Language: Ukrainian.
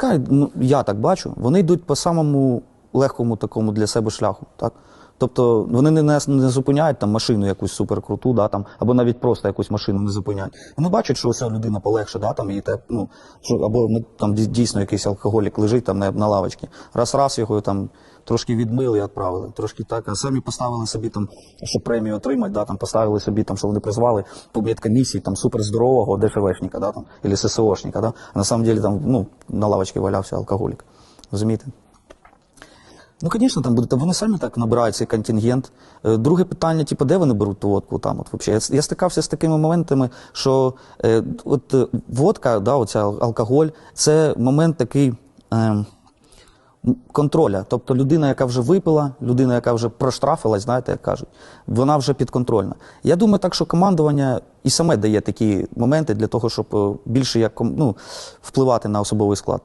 ТЦК, ну, я так бачу, вони йдуть по самому легкому такому для себе шляху. Так? Тобто вони не, не, не зупиняють там машину якусь суперкруту, да, там, або навіть просто якусь машину не зупиняють. Вони бачать, що ось людина полегше, да, там, і те, ну, що, або ну, там дійсно якийсь алкоголік лежить там на, на лавочці. Раз-раз його там трошки відмили і відправили. Трошки так, а самі поставили собі там, щоб премію отримати, да, там, поставили собі, там, що вони призвали по медкомісії там, суперздорового ДФВшника, да, там, або ССОшника, да, а на самом деле там, ну, на лавочці валявся алкоголік. Розумієте? Ну, звісно, там буде. Вони самі так набирають цей контингент. Е, Друге питання, типу, де вони беруть ту водку? Там, от, вообще. Я, стикався з такими моментами, що е, от, водка, да, оця алкоголь, це момент такий. Е, Контроля, тобто людина, яка вже випила, людина, яка вже проштрафилась, знаєте, як кажуть, вона вже підконтрольна. Я думаю, так що командування і саме дає такі моменти для того, щоб е, більше як ну, впливати на особовий склад.